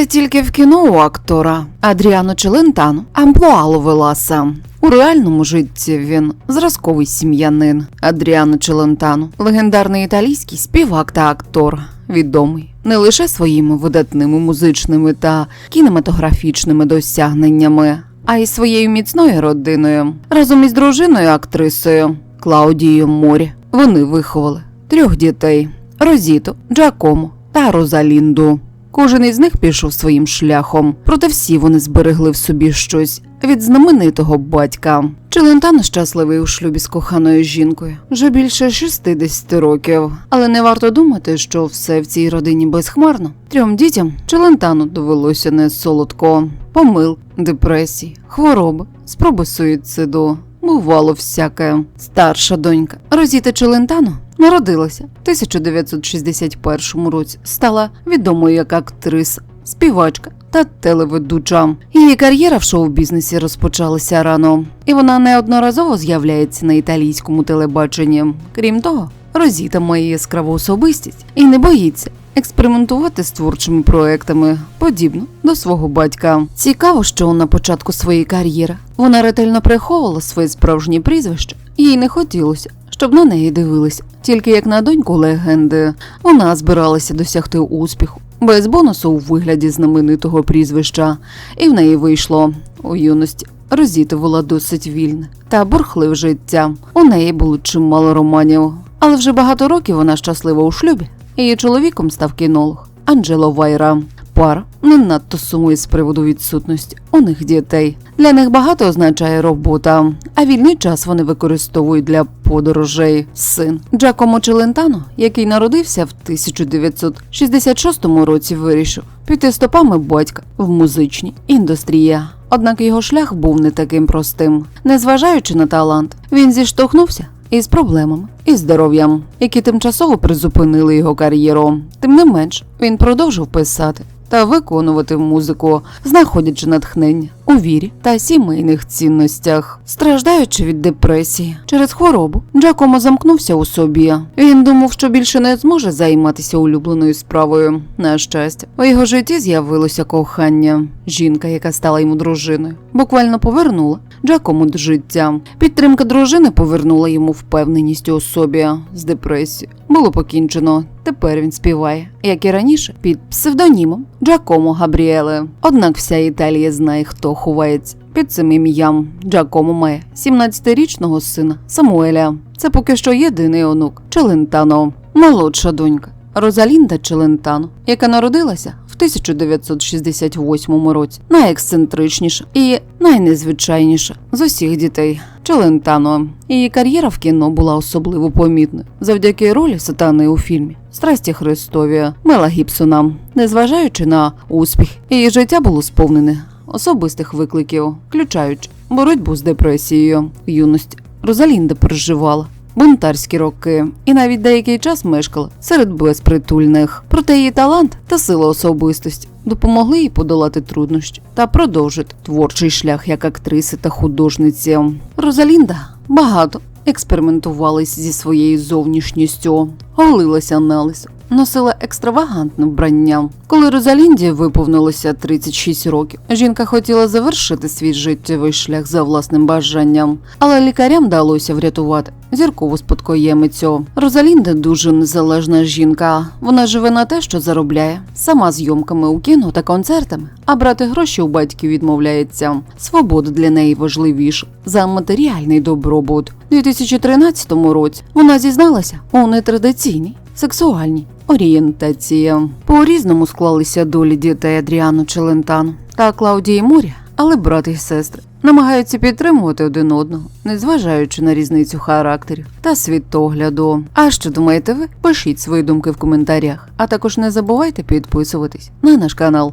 Це тільки в кіно у актора Адріано Челентано амплуа Ловеласа. У реальному житті він зразковий сім'янин Адріано Челентано, легендарний італійський співак та актор, відомий не лише своїми видатними музичними та кінематографічними досягненнями, а й своєю міцною родиною. Разом із дружиною актрисою Клаудією Морі вони виховали трьох дітей: Розіту, Джакомо та Розалінду. Кожен із них пішов своїм шляхом, проте всі вони зберегли в собі щось від знаменитого батька. Челентано щасливий у шлюбі з коханою жінкою вже більше 60 років. Але не варто думати, що все в цій родині безхмарно. Трьом дітям Челентану довелося не солодко. Помил, депресії, хвороби, спроби суїциду. Бувало всяке. Старша донька Розіта Челентано народилася в 1961 році. Стала відомою як актриса, співачка та телеведуча. Її кар'єра в шоу-бізнесі розпочалася рано, і вона неодноразово з'являється на італійському телебаченні. Крім того, Розіта має яскраву особистість і не боїться експериментувати з творчими проектами, подібно до свого батька. Цікаво, що на початку своєї кар'єри вона ретельно приховувала своє справжнє прізвище. Їй не хотілося, щоб на неї дивилися. Тільки як на доньку легенди, вона збиралася досягти успіху без бонусу у вигляді знаменитого прізвища, і в неї вийшло у юності. Розіта була досить вільна та бурхлив життя. У неї було чимало романів, але вже багато років вона щаслива у шлюбі. Її чоловіком став кінолог Анджело Вайра. Пара не надто сумує з приводу відсутності у них дітей. Для них багато означає робота, а вільний час вони використовують для подорожей. Син Джакомо Челентано, який народився в 1966 році, вирішив піти стопами батька в музичній індустрії. Однак його шлях був не таким простим. Незважаючи на талант, він зіштовхнувся із проблемами і здоров'ям, які тимчасово призупинили його кар'єру. Тим не менш, він продовжив писати та виконувати музику, знаходячи натхнення у вірі та сімейних цінностях. Страждаючи від депресії через хворобу, Джакомо замкнувся у собі. Він думав, що більше не зможе займатися улюбленою справою. На щастя, у його житті з'явилося кохання. Жінка, яка стала йому дружиною, буквально повернула Джакому до життя. Підтримка дружини повернула йому впевненість у собі з депресією. Було покінчено. Тепер він співає, як і раніше, під псевдонімом Джакомо Габріеле. Однак вся Італія знає, хто ховається під цим ім'ям. Джакомо має 17-річного сина Самуеля. Це поки що єдиний онук Челентано, молодша донька. Розалінда Челентано, яка народилася в 1968 році, найексцентричніша і найнезвичайніша з усіх дітей. Челентано. Її кар'єра в кіно була особливо помітною завдяки ролі сатани у фільмі Страсті Христові Мела Гібсона. Незважаючи на успіх, її життя було сповнене особистих викликів, включаючи боротьбу з депресією в юності. Розалінда переживала бунтарські роки і навіть деякий час мешкала серед безпритульних. Проте її талант та сила особистості допомогли їй подолати труднощі та продовжити творчий шлях як актриси та художниці. Розалінда багато експериментувалась зі своєю зовнішністю, голилася на лисо, носила екстравагантне вбрання. Коли Розалінді виповнилося 36 років, жінка хотіла завершити свій життєвий шлях за власним бажанням, але лікарям вдалося врятувати зіркову спадкоємицю. Розалінда дуже незалежна жінка. Вона живе на те, що заробляє, сама зйомками у кіно та концертами, а брати гроші у батьків відмовляється. Свобода для неї важливіша за матеріальний добробут. У 2013 році вона зізналася у нетрадиційній сексуальній орієнтації. По різному склалися долі дітей Адріану Челентан та Клаудії Морі, але брати і сестри намагаються підтримувати один одного, незважаючи на різницю характерів та світогляду. А що думаєте ви? Пишіть свої думки в коментарях, а також не забувайте підписуватись на наш канал.